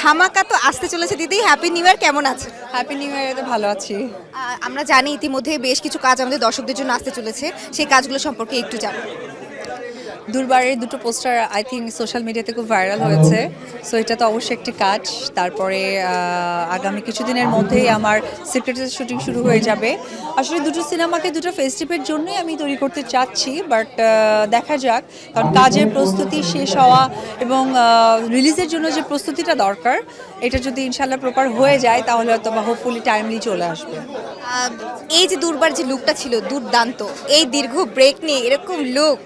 ধামাকা তো আসতে চলেছে। দিদি হ্যাপি নিউ ইয়ার কেমন আছে? হ্যাপি নিউ ইয়ার তো ভালো আছি। আমরা জানি ইতিমধ্যে বেশ কিছু কাজ আমাদের দর্শকদের জন্য আসতে চলেছে। সেই কাজগুলো সম্পর্কে একটু জানব দুর্বারের দুটো পোস্টার আই থিঙ্ক সোশ্যাল মিডিয়াতে খুব ভাইরাল হয়েছে। সো এটা তো অবশ্যই একটি কাজ। তারপরে আগামী কিছুদিনের মধ্যেই আমার সিক্রেটের শুটিং শুরু হয়ে যাবে। আসলে দুটো সিনেমাকে, দুটো ফেস্টিভের জন্যই আমি তৈরি করতে চাচ্ছি বাট দেখা যাক। কারণ কাজের প্রস্তুতি শেষ হওয়া এবং রিলিজের জন্য যে প্রস্তুতিটা দরকার, এটা যদি ইনশাল্লাহ প্রপার হয়ে যায়, তাহলে হয়তো বা হোপফুলি টাইমলি চলে আসবে। এই যে দুর্বার যে লুকটা ছিল, দুর্দান্ত। এই দীর্ঘ ব্রেক নিয়ে এরকম লুক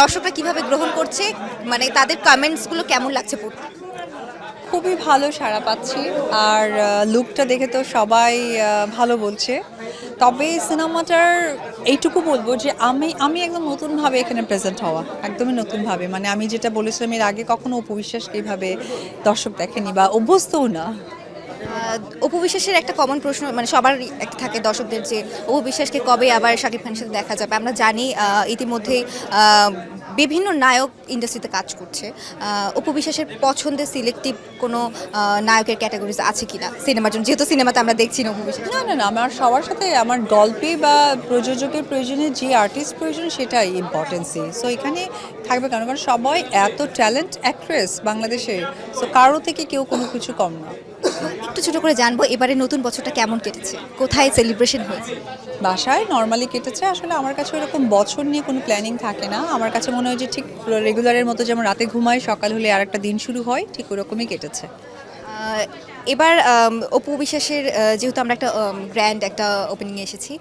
দর্শকরা কীভাবে গ্রহণ করছে? মানে তাদের কমেন্টসগুলো কেমন লাগছে পড়তে? খুবই ভালো সাড়া পাচ্ছি। আর লুকটা দেখে তো সবাই ভালো বলছে। তবে সিনেমাটার এইটুকু বলব যে আমি আমি একদম নতুনভাবে এখানে প্রেজেন্ট হওয়া। একদমই নতুনভাবে। মানে আমি যেটা বলেছিলাম এর আগে কখনো উপবিশ্বাস এইভাবে দর্শক দেখেনি বা অভ্যস্তও না। উপবিশ্বাসের একটা কমন প্রশ্ন মানে সবার একটা থাকে দর্শকদের যে উপবিশ্বাসকে কবে আবার শাকিব খানের সাথে দেখা যাবে? আমরা জানি আহ, বিভিন্ন নায়ক ইন্ডাস্ট্রিতে কাজ করছে। আহ, অপু বিশ্বাসের পছন্দের সিলেক্টিভ কোনো নায়কের ক্যাটাগরিজ আছে কিনা? সিনেমার জন্য। যেহেতু সিনেমাতে আমরা দেখছি না অপু বিশ্বাস। না না না আমার সবার সাথে আমার গল্পে বা প্রযোজকের প্রয়োজনে যে আর্টিস্ট প্রয়োজন সেটাই ইম্পর্টেন্সি সো এখানে থাকবে কেন? কারণ সবাই এত ট্যালেন্ট অ্যাক্ট্রেস বাংলাদেশে। সো কারও থেকে কেউ কোনো কিছু কম না। একটু ছোট করে জানব এবারে নতুন বছরটা কেমন কেটেছে? কোথায় সেলিব্রেশন হয়েছে? বাসায় নর্মালি কেটেছে। আসলে আমার কাছে ওরকম বছর নিয়ে কোনো প্ল্যানিং থাকে না। আমার কাছে মনে হয় যে ঠিক রেগুলারের মতো যেমন রাতে ঘুমাই সকাল হলে আর একটা দিন শুরু হয় ঠিক ওরকমই কেটেছে। এবার অপু বিশ্বাসের যেহেতু আমরা একটা গ্র্যান্ড একটা ওপেনিং এসেছি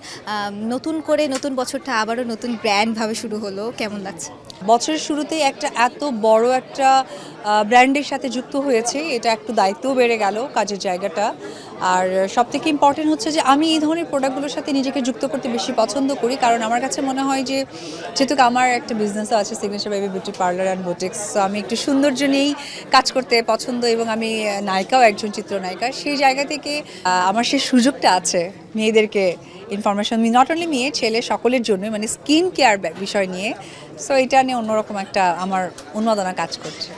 নতুন করে নতুন বছরটা আবারও নতুন গ্র্যান্ড ভাবে শুরু হলো কেমন লাগছে? বছরের শুরুতেই একটা এত বড় একটা ব্র্যান্ডের সাথে যুক্ত হয়েছে, এটা একটু দায়িত্বও বেড়ে গেল কাজের জায়গাটা। আর সব থেকে ইম্পর্টেন্ট হচ্ছে যে আমি এই ধরনের প্রোডাক্টগুলোর সাথে নিজেকে যুক্ত করতে বেশি পছন্দ করি, কারণ আমার কাছে মনে হয় যে, যেহেতু আমার একটা বিজনেসও আছে signature baby beauty parlour and boutiques আমি একটু সৌন্দর্য নিয়েই কাজ করতে পছন্দ এবং আমি নায়িকাও একজন চিত্রনায়িকা। সেই জায়গা থেকে আমার সেই সুযোগটা আছে মেয়েদেরকে ইনফরমেশন নট অনলি মেয়ে ছেলে সকলের জন্য মানে স্কিন কেয়ার বিষয় নিয়ে। সো এটা নিয়ে অন্যরকম একটা আমার উন্মাদনা কাজ করছে।